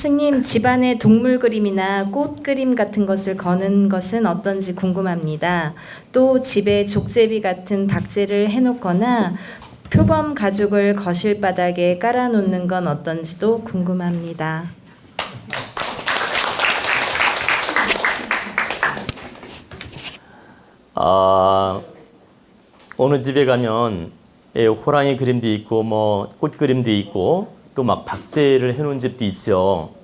스승님 집안에 동물 그림이나 꽃 그림 같은 것을 거는 것은 어떤지 궁금합니다. 또 집에 족제비 같은 박제를 해놓거나 표범 가죽을 거실 바닥에 깔아놓는 건 어떤지도 궁금합니다. 아, 어느 집에 가면 예, 호랑이 그림도 있고 뭐 꽃 그림도 있고 또 막 박제를 해놓은 집도 있죠.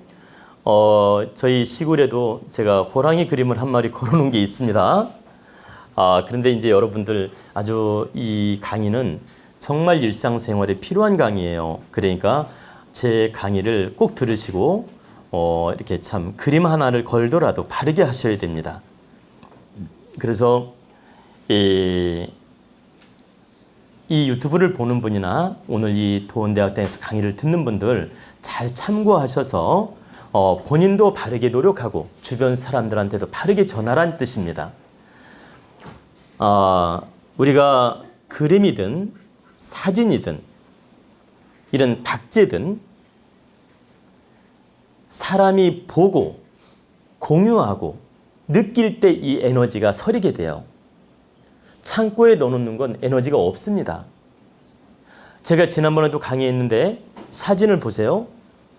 어, 저희 시골에도 제가 호랑이 그림을 한 마리 걸어놓은 게 있습니다. 아, 그런데 이제 여러분들 아주 이 강의는 정말 일상생활에 필요한 강의예요. 그러니까 제 강의를 꼭 들으시고 어, 이렇게 참 그림 하나를 걸더라도 바르게 하셔야 됩니다. 그래서 이, 이 유튜브를 보는 분이나 오늘 이 도원대학당에서 강의를 듣는 분들 잘 참고하셔서 어, 본인도 바르게 노력하고 주변 사람들한테도 바르게 전하라는 뜻입니다. 아, 우리가 그림이든 사진이든 이런 박제든 사람이 보고 공유하고 느낄 때 이 에너지가 서리게 돼요. 창고에 넣어놓는 건 에너지가 없습니다. 제가 지난번에도 강의했는데 사진을 보세요.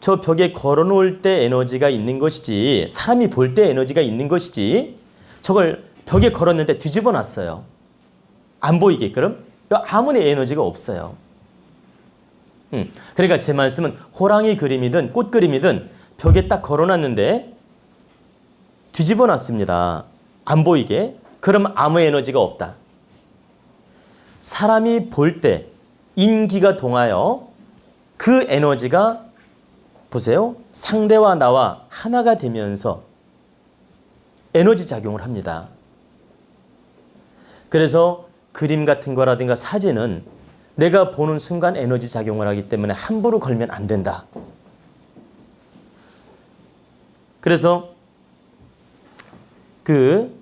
저 벽에 걸어놓을 때 에너지가 있는 것이지 사람이 볼 때 에너지가 있는 것이지 저걸 벽에 걸었는데 뒤집어 놨어요. 안 보이게끔 아무리 에너지가 없어요. 음, 그러니까 제 말씀은 호랑이 그림이든 꽃 그림이든 벽에 딱 걸어놨는데 뒤집어 놨습니다. 안 보이게. 그럼 아무 에너지가 없다. 사람이 볼 때 인기가 동하여 그 에너지가 보세요. 상대와 나와 하나가 되면서 에너지 작용을 합니다. 그래서 그림 같은 거라든가 사진은 내가 보는 순간 에너지 작용을 하기 때문에 함부로 걸면 안 된다. 그래서 그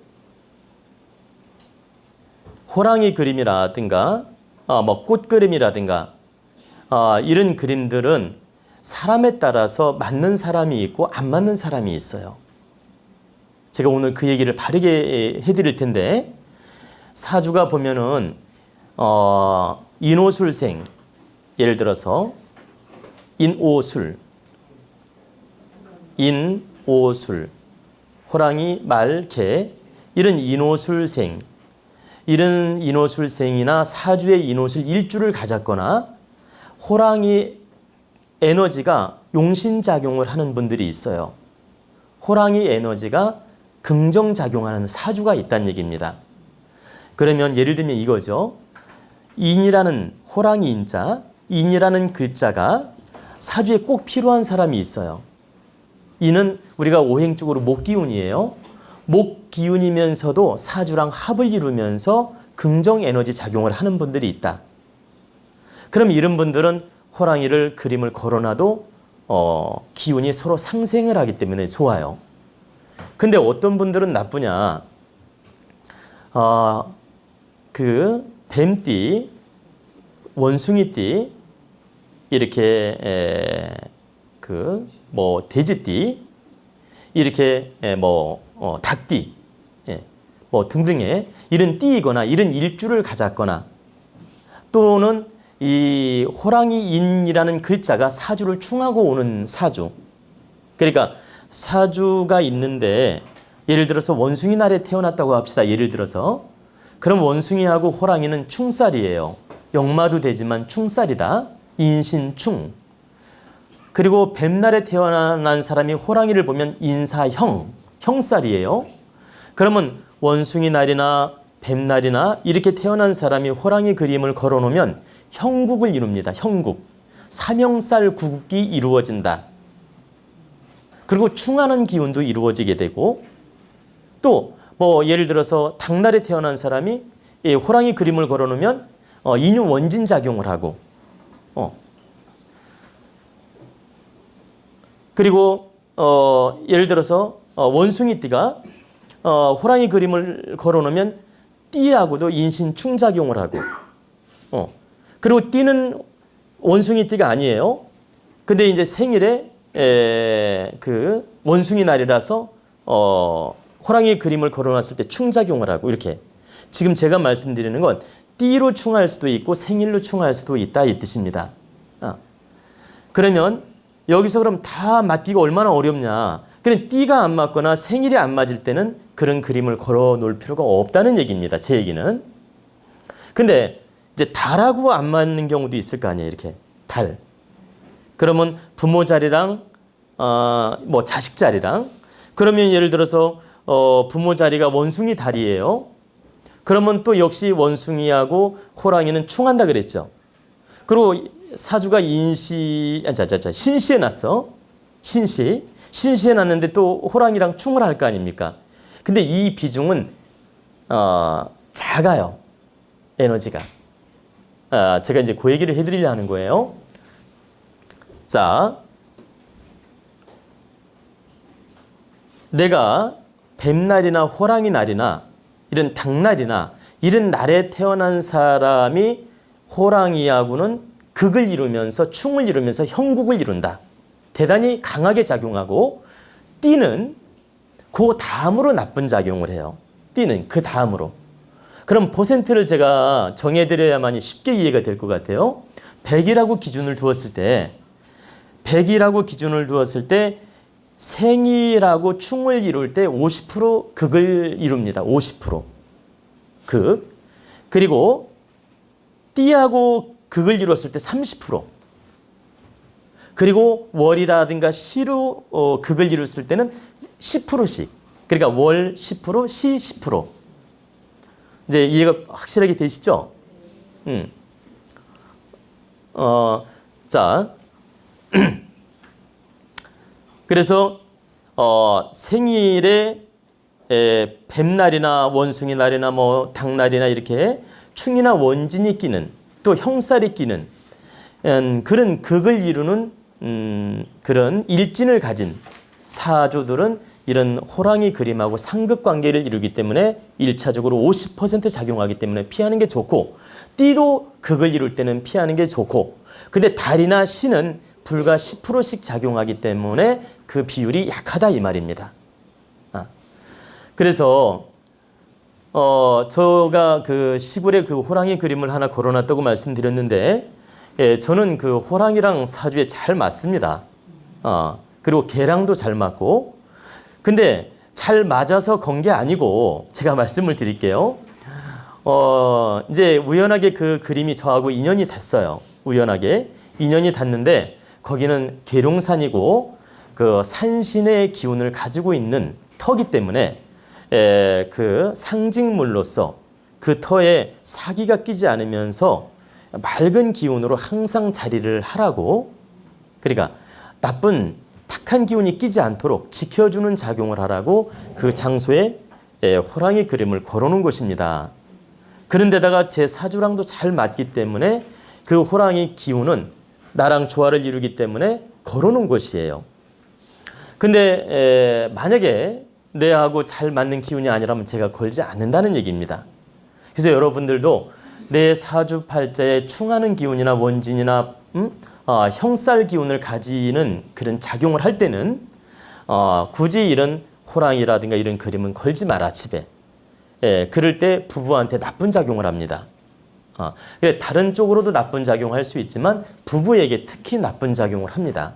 호랑이 그림이라든가 어, 뭐꽃 그림이라든가 어, 이런 그림들은 사람에 따라서 맞는 사람이 있고 안 맞는 사람이 있어요. 제가 오늘 그 얘기를 바르게 해드릴 텐데 사주가 보면은 어, 인호술생 예를 들어서 인오술 인오술 호랑이 말 개 이런 인호술생 이런 인호술생이나 사주의 인호술 일주를 가졌거나 호랑이 에너지가 용신작용을 하는 분들이 있어요. 호랑이 에너지가 긍정작용하는 사주가 있다는 얘기입니다. 그러면 예를 들면 이거죠. 인이라는 호랑이 인자, 인이라는 글자가 사주에 꼭 필요한 사람이 있어요. 이는 우리가 오행적으로 목기운이에요. 목기운이면서도 사주랑 합을 이루면서 긍정 에너지 작용을 하는 분들이 있다. 그럼 이런 분들은 호랑이를 그림을 걸어놔도 어, 기운이 서로 상생을 하기 때문에 좋아요. 근데 어떤 분들은 나쁘냐? 어, 그 뱀띠, 원숭이띠 이렇게 그 뭐 돼지띠 이렇게 뭐 어, 닭띠 예, 뭐 등등의 이런 띠이거나 이런 일주를 가졌거나 또는 이 호랑이인이라는 글자가 사주를 충하고 오는 사주. 그러니까 사주가 있는데 예를 들어서 원숭이 날에 태어났다고 합시다. 예를 들어서 그럼 원숭이하고 호랑이는 충살이에요. 역마도 되지만 충살이다. 인신충. 그리고 뱀날에 태어난 사람이 호랑이를 보면 인사형, 형살이에요. 그러면 원숭이 날이나 뱀날이나 이렇게 태어난 사람이 호랑이 그림을 걸어놓으면 형국을 이룹니다. 형국. 삼형살 구국이 이루어진다. 그리고 충하는 기운도 이루어지게 되고 또 뭐 예를 들어서 닭날에 태어난 사람이 이 호랑이 그림을 걸어놓으면 어, 인유 원진 작용을 하고 어. 그리고 어, 예를 들어서 어, 원숭이 띠가 어, 호랑이 그림을 걸어놓으면 띠하고도 인신 충작용을 하고 어. 그리고 띠는 원숭이 띠가 아니에요. 근데 이제 생일에 에, 그 원숭이 날이라서 어, 호랑이 그림을 걸어놨을 때 충작용을 하고 이렇게 지금 제가 말씀드리는 건 띠로 충할 수도 있고 생일로 충할 수도 있다 이 뜻입니다. 아. 그러면 여기서 그럼 다 맞기가 얼마나 어렵냐? 그냥 띠가 안 맞거나 생일이 안 맞을 때는 그런 그림을 걸어 놓을 필요가 없다는 얘기입니다. 제 얘기는. 근데 이제 달하고 안 맞는 경우도 있을 거 아니에요. 이렇게 달. 그러면 부모 자리랑 어, 뭐 자식 자리랑 그러면 예를 들어서 어, 부모 자리가 원숭이 달이에요. 그러면 또 역시 원숭이하고 호랑이는 충한다 그랬죠. 그리고 사주가 인시, 아, 자, 자, 자, 신시에 났어. 신시. 신시에 났는데 또 호랑이랑 충을 할 거 아닙니까? 근데 이 비중은, 어, 작아요. 에너지가. 아, 제가 이제 그 얘기를 해드리려 하는 거예요. 자, 내가 뱀날이나 호랑이 날이나 이런 닭날이나 이런 날에 태어난 사람이 호랑이하고는 극을 이루면서 충을 이루면서 형국을 이룬다. 대단히 강하게 작용하고 띠는 그 다음으로 나쁜 작용을 해요. 띠는 그 다음으로. 그럼 퍼센트를 제가 정해드려야만이 쉽게 이해가 될 것 같아요. 100이라고 기준을 두었을 때 100이라고 기준을 두었을 때 생이라고 충을 이룰 때 50% 극을 이룹니다. 50% 극. 그리고 띠하고 극을 이루었을 때 30%. 그리고 월이라든가 시로 어, 극을 이뤘을 때는 10%씩. 그러니까 월 10%, 시 10%. 이제 이해가 확실하게 되시죠? 음. 어, 자. 그래서 어, 생일에 에, 뱀날이나 원숭이 날이나 뭐 닭날이나 이렇게 충이나 원진이 끼는 또 형살이 끼는 음, 그런 극을 이루는 음, 그런 일진을 가진 사주들은 이런 호랑이 그림하고 상급 관계를 이루기 때문에 일차적으로 50% 작용하기 때문에 피하는 게 좋고 띠도 극을 이룰 때는 피하는 게 좋고 근데 달이나 신은 불과 10%씩 작용하기 때문에 그 비율이 약하다 이 말입니다. 아. 그래서 어 제가 그 시골에 그 호랑이 그림을 하나 걸어놨다고 말씀드렸는데 예, 저는 그 호랑이랑 사주에 잘 맞습니다. 어, 그리고 개랑도 잘 맞고 근데 잘 맞아서 건 게 아니고 제가 말씀을 드릴게요. 어, 이제 우연하게 그 그림이 저하고 인연이 됐어요. 우연하게 인연이 닿는데 거기는 계룡산이고 그 산신의 기운을 가지고 있는 터기 때문에 에, 그 상징물로서 그 터에 사기가 끼지 않으면서 맑은 기운으로 항상 자리를 하라고 그러니까 나쁜 탁한 기운이 끼지 않도록 지켜주는 작용을 하라고 그 장소에 에, 호랑이 그림을 걸어놓은 것입니다. 그런데다가 제 사주랑도 잘 맞기 때문에 그 호랑이 기운은 나랑 조화를 이루기 때문에 걸어놓은 것이에요. 근데 에, 만약에 내하고 잘 맞는 기운이 아니라면 제가 걸지 않는다는 얘기입니다. 그래서 여러분들도 내 사주 팔자에 충하는 기운이나 원진이나 음? 어, 형살 기운을 가지는 그런 작용을 할 때는 어, 굳이 이런 호랑이라든가 이런 그림은 걸지 마라 집에. 예, 그럴 때 부부한테 나쁜 작용을 합니다. 어, 다른 쪽으로도 나쁜 작용할 수 있지만 부부에게 특히 나쁜 작용을 합니다.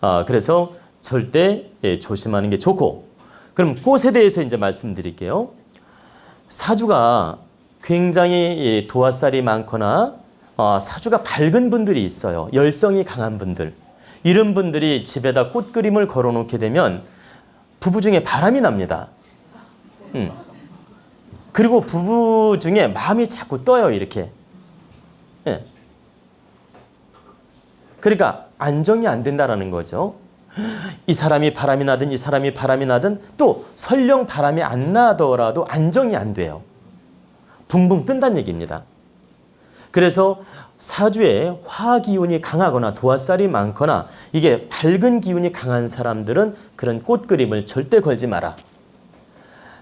어, 그래서 절대 예, 조심하는 게 좋고 그럼 꽃에 대해서 이제 말씀드릴게요. 사주가 굉장히 예, 도화살이 많거나 어, 사주가 밝은 분들이 있어요. 열성이 강한 분들. 이런 분들이 집에다 꽃 그림을 걸어놓게 되면 부부 중에 바람이 납니다. 음. 그리고 부부 중에 마음이 자꾸 떠요, 이렇게. 예. 그러니까 안정이 안 된다라는 거죠. 이 사람이 바람이 나든 이 사람이 바람이 나든 또 설령 바람이 안 나더라도 안정이 안 돼요. 붕붕 뜬다는 얘기입니다. 그래서 사주에 화 기운이 강하거나 도화살이 많거나 이게 밝은 기운이 강한 사람들은 그런 꽃 그림을 절대 걸지 마라.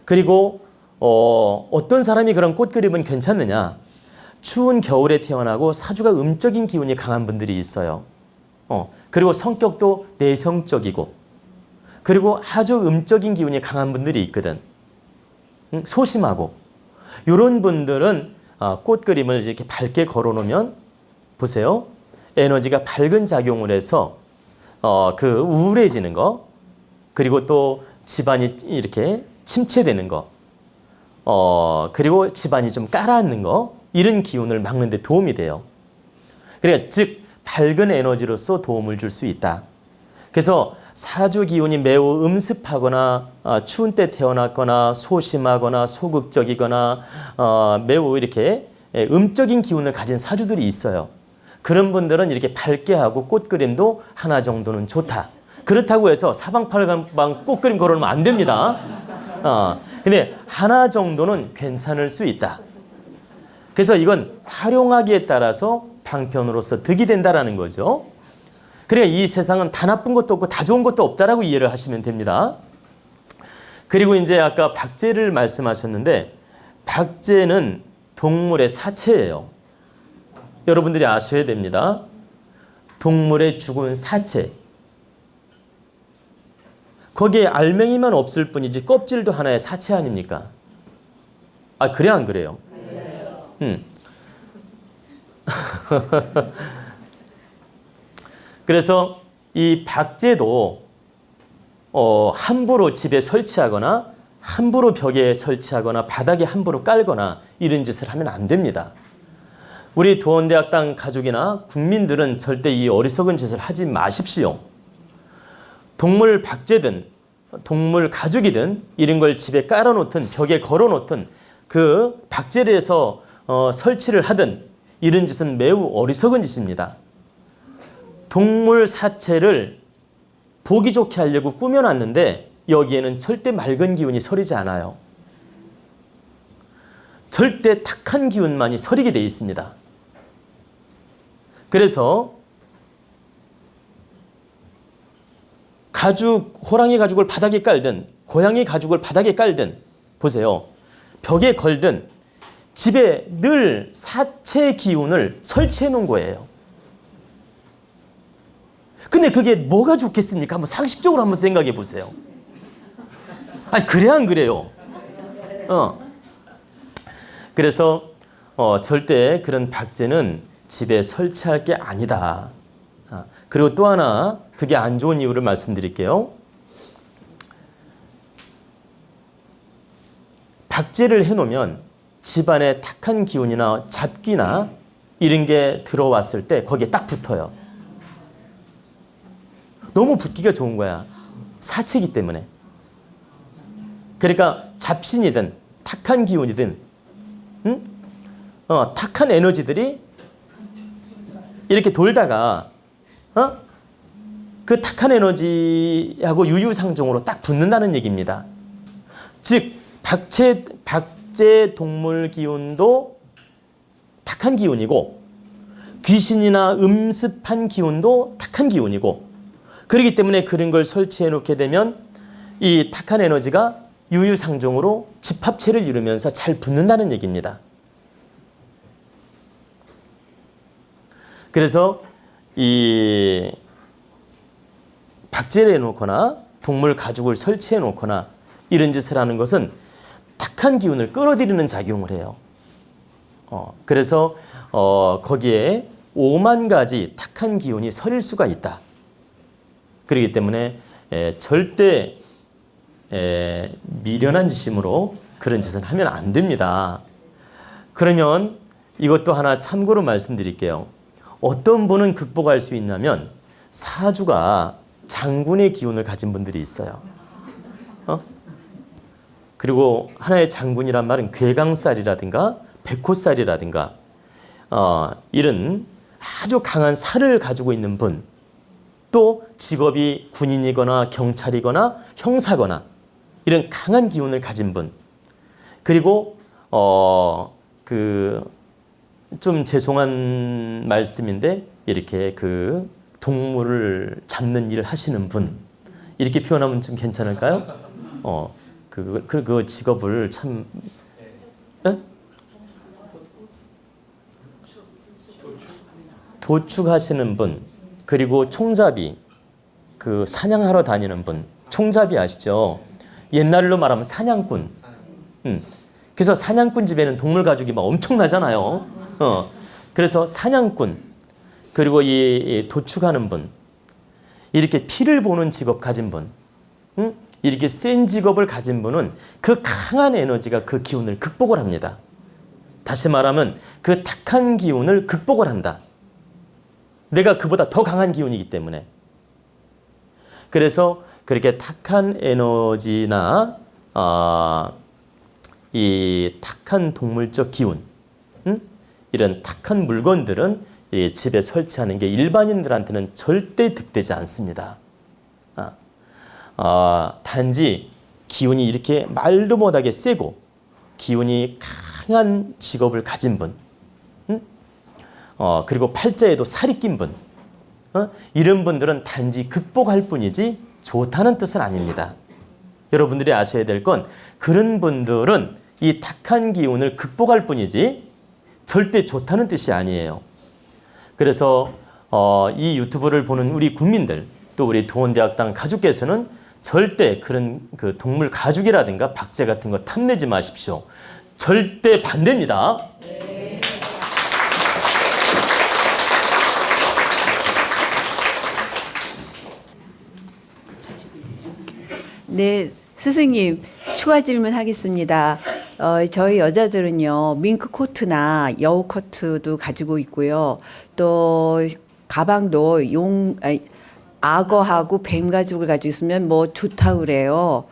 그리고 어, 어떤 사람이 그런 꽃 그림은 괜찮느냐? 추운 겨울에 태어나고 사주가 음적인 기운이 강한 분들이 있어요. 어, 그리고 성격도 내성적이고 그리고 아주 음적인 기운이 강한 분들이 있거든. 음, 소심하고 이런 분들은 아, 꽃 그림을 이렇게 밝게 걸어놓으면 보세요. 에너지가 밝은 작용을 해서 어, 그 우울해지는 거 그리고 또 집안이 이렇게 침체되는 거 어, 그리고 집안이 좀 깔아앉는 거 이런 기운을 막는 데 도움이 돼요. 그러니까 즉 밝은 에너지로서 도움을 줄 수 있다. 그래서 사주 기운이 매우 음습하거나 아, 추운 때 태어났거나 소심하거나 소극적이거나 어, 매우 이렇게 예, 음적인 기운을 가진 사주들이 있어요. 그런 분들은 이렇게 밝게 하고 꽃 그림도 하나 정도는 좋다. 그렇다고 해서 사방팔방 꽃 그림 걸어놓으면 안 됩니다. 어, 근데 하나 정도는 괜찮을 수 있다. 그래서 이건 활용하기에 따라서 방편으로서 득이 된다라는 거죠. 그러니까 이 세상은 다 나쁜 것도 없고 다 좋은 것도 없다라고 이해를 하시면 됩니다. 그리고 이제 아까 박제를 말씀하셨는데 박제는 동물의 사체예요. 여러분들이 아셔야 됩니다. 동물의 죽은 사체. 거기에 알맹이만 없을 뿐이지 껍질도 하나의 사체 아닙니까? 아 그래 안 그래요? 음. 그래서 이 박제도 어, 함부로 집에 설치하거나 함부로 벽에 설치하거나 바닥에 함부로 깔거나 이런 짓을 하면 안 됩니다. 우리 도원대학당 가족이나 국민들은 절대 이 어리석은 짓을 하지 마십시오. 동물 박제든 동물 가죽이든 이런 걸 집에 깔아놓든 벽에 걸어놓든 그 박제를 해서 어, 설치를 하든 이런 짓은 매우 어리석은 짓입니다. 동물 사체를 보기 좋게 하려고 꾸며놨는데 여기에는 절대 맑은 기운이 서리지 않아요. 절대 탁한 기운만이 서리게 되어 있습니다. 그래서 가죽, 호랑이 가죽을 바닥에 깔든 고양이 가죽을 바닥에 깔든 보세요. 벽에 걸든 집에 늘 사체 기운을 설치해 놓은 거예요. 근데 그게 뭐가 좋겠습니까? 한번 상식적으로 한번 생각해 보세요. 아니 그래 안 그래요? 어. 그래서 어, 절대 그런 박제는 집에 설치할 게 아니다. 아, 그리고 또 하나 그게 안 좋은 이유를 말씀드릴게요. 박제를 해놓으면 집안에 탁한 기운이나 잡기나 이런 게 들어왔을 때 거기에 딱 붙어요. 너무 붙기가 좋은 거야. 사체기 때문에. 그러니까 잡신이든 탁한 기운이든 응? 어, 탁한 에너지들이 이렇게 돌다가 어? 그 탁한 에너지하고 유유상종으로 딱 붙는다는 얘기입니다. 즉 박제 박제 동물 기운도 탁한 기운이고 귀신이나 음습한 기운도 탁한 기운이고 그렇기 때문에 그런 걸 설치해 놓게 되면 이 탁한 에너지가 유유상종으로 집합체를 이루면서 잘 붙는다는 얘기입니다. 그래서 이 박제를 해놓거나 동물 가죽을 설치해 놓거나 이런 짓을 하는 것은 탁한 기운을 끌어들이는 작용을 해요. 어, 그래서 어, 거기에 5만 가지 탁한 기운이 서릴 수가 있다. 그렇기 때문에 에, 절대 에, 미련한 짓임으로 그런 짓은 하면 안 됩니다. 그러면 이것도 하나 참고로 말씀드릴게요. 어떤 분은 극복할 수 있냐면 사주가 장군의 기운을 가진 분들이 있어요. 어? 그리고 하나의 장군이란 말은 괴강살이라든가 백호살이라든가 어, 이런 아주 강한 살을 가지고 있는 분, 또 직업이 군인이거나 경찰이거나 형사거나 이런 강한 기운을 가진 분, 그리고 어, 그 좀 죄송한 말씀인데 이렇게 그 동물을 잡는 일을 하시는 분 이렇게 표현하면 좀 괜찮을까요? 어, 그, 그, 그 직업을 참 에? 도축하시는 분 그리고 총잡이 그 사냥하러 다니는 분 총잡이 아시죠? 옛날로 말하면 사냥꾼. 음. 그래서 사냥꾼 집에는 동물 가죽이 막 엄청나잖아요. 어. 그래서 사냥꾼 그리고 이, 이 도축하는 분 이렇게 피를 보는 직업 가진 분, 음? 이렇게 센 직업을 가진 분은 그 강한 에너지가 그 기운을 극복을 합니다. 다시 말하면 그 탁한 기운을 극복을 한다. 내가 그보다 더 강한 기운이기 때문에. 그래서 그렇게 탁한 에너지나 아, 이 탁한 동물적 기운, 음? 이런 탁한 물건들은 이 집에 설치하는 게 일반인들한테는 절대 득되지 않습니다. 아, 아, 단지 기운이 이렇게 말도 못하게 세고 기운이 강한 직업을 가진 분, 음? 어, 그리고 팔자에도 살이 낀 분, 어? 이런 분들은 단지 극복할 뿐이지 좋다는 뜻은 아닙니다. 여러분들이 아셔야 될 건 그런 분들은 이 탁한 기운을 극복할 뿐이지 절대 좋다는 뜻이 아니에요. 그래서 어, 이 유튜브를 보는 우리 국민들 또 우리 도원대학당 가족께서는 절대 그런 그 동물 가죽이라든가 박제 같은 거 탐내지 마십시오. 절대 반대입니다. 네, 스승님 추가 질문하겠습니다. 어, 저희 여자들은요 밍크 코트나 여우 코트도 가지고 있고요. 또 가방도 용 아니, 악어하고 뱀 가죽을 가지고 있으면 뭐 좋다 그래요.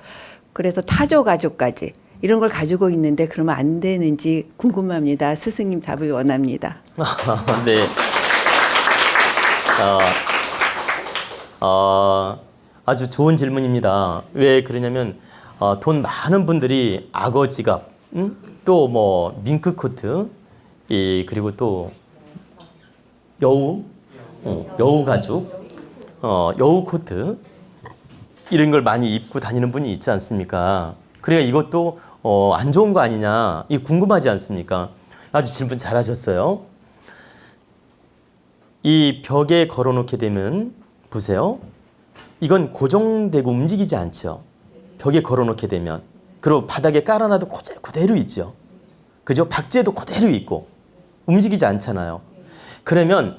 그래서 타조 가죽까지 이런 걸 가지고 있는데 그러면 안 되는지 궁금합니다. 스승님 답을 원합니다. 네. 어, 어, 아주 좋은 질문입니다. 왜 그러냐면 어, 돈 많은 분들이 악어 지갑, 음? 또뭐 밍크 코트, 이 그리고 또 여우, 어, 여우 가죽, 어, 여우 코트 이런 걸 많이 입고 다니는 분이 있지 않습니까? 그러니까 이것도 어, 안 좋은 거 아니냐? 이 궁금하지 않습니까? 아주 질문 잘하셨어요. 이 벽에 걸어놓게 되면 보세요. 이건 고정되고 움직이지 않죠. 벽에 걸어놓게 되면 그리고 바닥에 깔아놔도 그대로 있죠. 그죠? 박제도 그대로 있고 움직이지 않잖아요. 그러면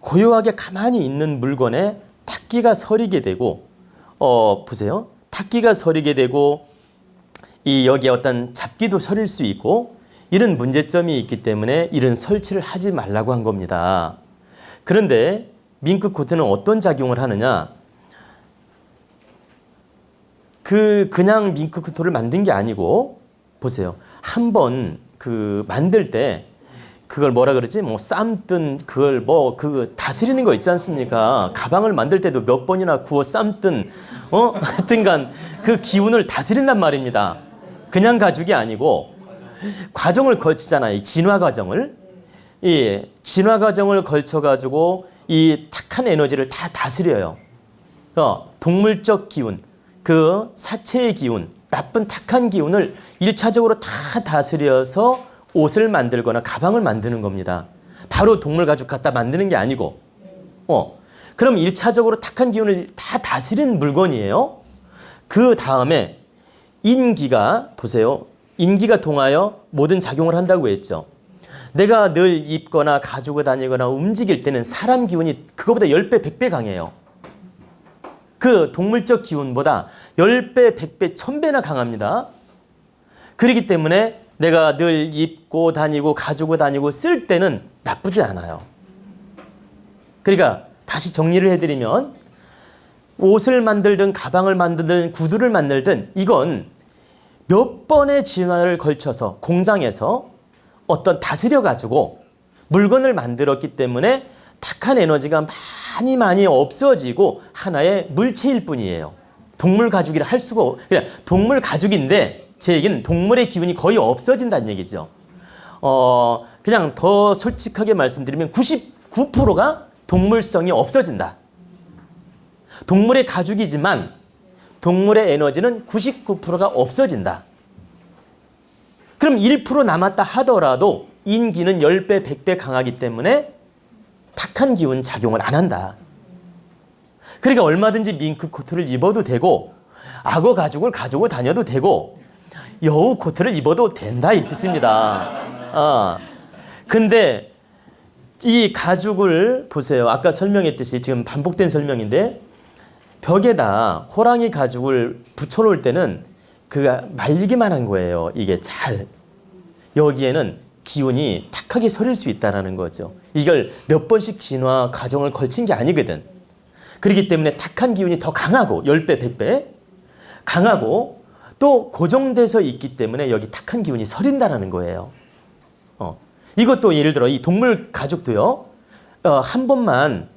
고요하게 가만히 있는 물건에 탁기가 서리게 되고 어 보세요. 탁기가 서리게 되고 이 여기에 어떤 잡기도 서릴 수 있고 이런 문제점이 있기 때문에 이런 설치를 하지 말라고 한 겁니다. 그런데 밍크 코트는 어떤 작용을 하느냐? 그 그냥 밍크 코트를 만든 게 아니고 보세요. 한번 그 만들 때 그걸 뭐라 그러지? 뭐 삶든 그걸 뭐 그 다스리는 거 있지 않습니까? 가방을 만들 때도 몇 번이나 구워 삶든 어 하여튼간 그 기운을 다스린단 말입니다. 그냥 가죽이 아니고 과정을 거치잖아요. 이 진화 과정을. 이 진화 과정을 거쳐 가지고 이 탁한 에너지를 다 다스려요. 어, 동물적 기운, 그 사체의 기운, 나쁜 탁한 기운을 일차적으로 다 다스려서 옷을 만들거나 가방을 만드는 겁니다. 바로 동물 가죽 갖다 만드는 게 아니고, 어, 그럼 일차적으로 탁한 기운을 다 다스린 물건이에요. 그 다음에 인기가 보세요. 인기가 통하여 모든 작용을 한다고 했죠. 내가 늘 입거나 가지고 다니거나 움직일 때는 사람 기운이 그거보다 10배, 100배 강해요. 그 동물적 기운보다 10배, 100배, 1000배나 강합니다. 그렇기 때문에 내가 늘 입고 다니고 가지고 다니고 쓸 때는 나쁘지 않아요. 그러니까 다시 정리를 해드리면 옷을 만들든 가방을 만들든 구두를 만들든 이건 몇 번의 진화를 걸쳐서 공장에서 어떤 다스려 가지고 물건을 만들었기 때문에 탁한 에너지가 많이 많이 없어지고 하나의 물체일 뿐이에요. 동물 가죽이라 할 수가 없, 그냥 동물 가죽인데 제 얘기는 동물의 기운이 거의 없어진다는 얘기죠. 어, 그냥 더 솔직하게 말씀드리면 99%가 동물성이 없어진다. 동물의 가죽이지만 동물의 에너지는 99%가 없어진다. 그럼 1% 남았다 하더라도 인기는 10배, 100배 강하기 때문에 탁한 기운 작용을 안 한다. 그러니까 얼마든지 밍크 코트를 입어도 되고 악어 가죽을 가지고 다녀도 되고 여우 코트를 입어도 된다 이 뜻입니다. 아, 근데 이 가죽을 보세요. 아까 설명했듯이 지금 반복된 설명인데 벽에다 호랑이 가죽을 붙여놓을 때는 그가 말리기만 한 거예요. 이게 잘 여기에는 기운이 탁하게 서릴 수 있다라는 거죠. 이걸 몇 번씩 진화 과정을 걸친 게 아니거든. 그렇기 때문에 탁한 기운이 더 강하고 10배, 100배 강하고 또 고정돼서 있기 때문에 여기 탁한 기운이 서린다라는 거예요. 어. 이것도 예를 들어 이 동물 가죽도요. 어, 한 번만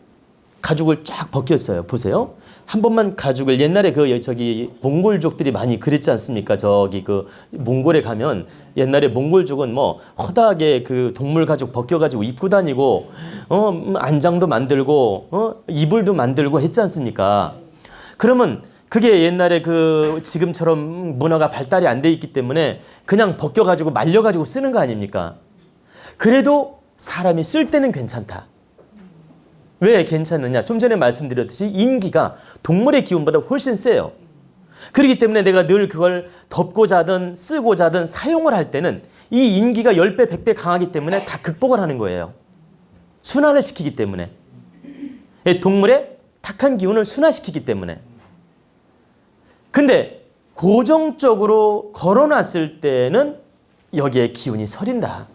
가죽을 쫙 벗겼어요. 보세요. 한 번만 가죽을 옛날에 그 저기 몽골족들이 많이 그랬지 않습니까? 저기 그 몽골에 가면 옛날에 몽골족은 뭐 허다하게 그 동물 가죽 벗겨 가지고 입고 다니고 어 음, 안장도 만들고 어 이불도 만들고 했지 않습니까? 그러면 그게 옛날에 그 지금처럼 문화가 발달이 안 돼 있기 때문에 그냥 벗겨 가지고 말려 가지고 쓰는 거 아닙니까? 그래도 사람이 쓸 때는 괜찮다. 왜 괜찮느냐? 좀 전에 말씀드렸듯이 인기가 동물의 기운보다 훨씬 세요. 그렇기 때문에 내가 늘 그걸 덮고 자든 쓰고 자든 사용을 할 때는 이 인기가 10배, 100배 강하기 때문에 다 극복을 하는 거예요. 순환을 시키기 때문에. 이 동물의 탁한 기운을 순환시키기 때문에. 근데 고정적으로 걸어놨을 때는 여기에 기운이 서린다.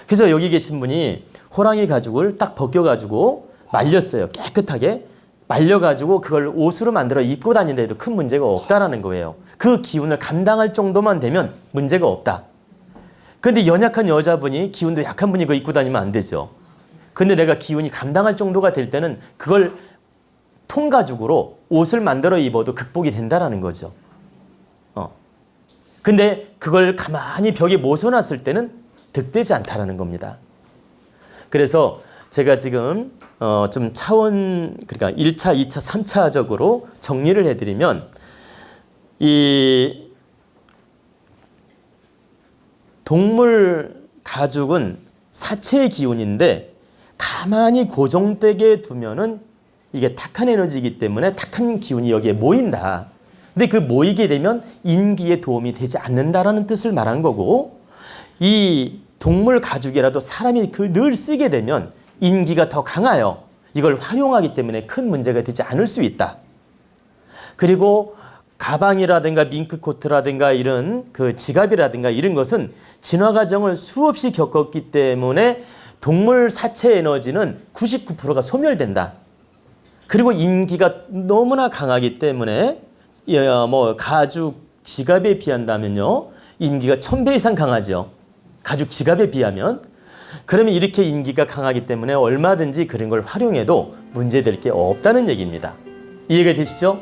아, 그래서 여기 계신 분이 호랑이 가죽을 딱 벗겨가지고 말렸어요. 깨끗하게 말려가지고 그걸 옷으로 만들어 입고 다니는데도 큰 문제가 없다라는 거예요. 그 기운을 감당할 정도만 되면 문제가 없다. 근데 연약한 여자분이 기운도 약한 분이 그거 입고 다니면 안 되죠. 근데 내가 기운이 감당할 정도가 될 때는 그걸 통가죽으로 옷을 만들어 입어도 극복이 된다라는 거죠. 어. 근데 그걸 가만히 벽에 모셔놨을 때는 득되지 않다라는 겁니다. 그래서 제가 지금 어 좀 차원 그러니까 1차, 2차, 3차적으로 정리를 해 드리면 이 동물 가죽은 사체의 기운인데 가만히 고정되게 두면은 이게 탁한 에너지이기 때문에 탁한 기운이 여기에 모인다. 근데 그 모이게 되면 인기에 도움이 되지 않는다라는 뜻을 말한 거고 이 동물 가죽이라도 사람이 그 늘 쓰게 되면 인기가 더 강하여 이걸 활용하기 때문에 큰 문제가 되지 않을 수 있다. 그리고 가방이라든가 밍크코트라든가 이런 그 지갑이라든가 이런 것은 진화 과정을 수없이 겪었기 때문에 동물 사체 에너지는 99%가 소멸된다. 그리고 인기가 너무나 강하기 때문에 예, 뭐 가죽 지갑에 비한다면요 인기가 천배 이상 강하죠. 가죽 지갑에 비하면 그러면 이렇게 인기가 강하기 때문에 얼마든지 그런 걸 활용해도 문제될 게 없다는 얘기입니다. 이해가 되시죠?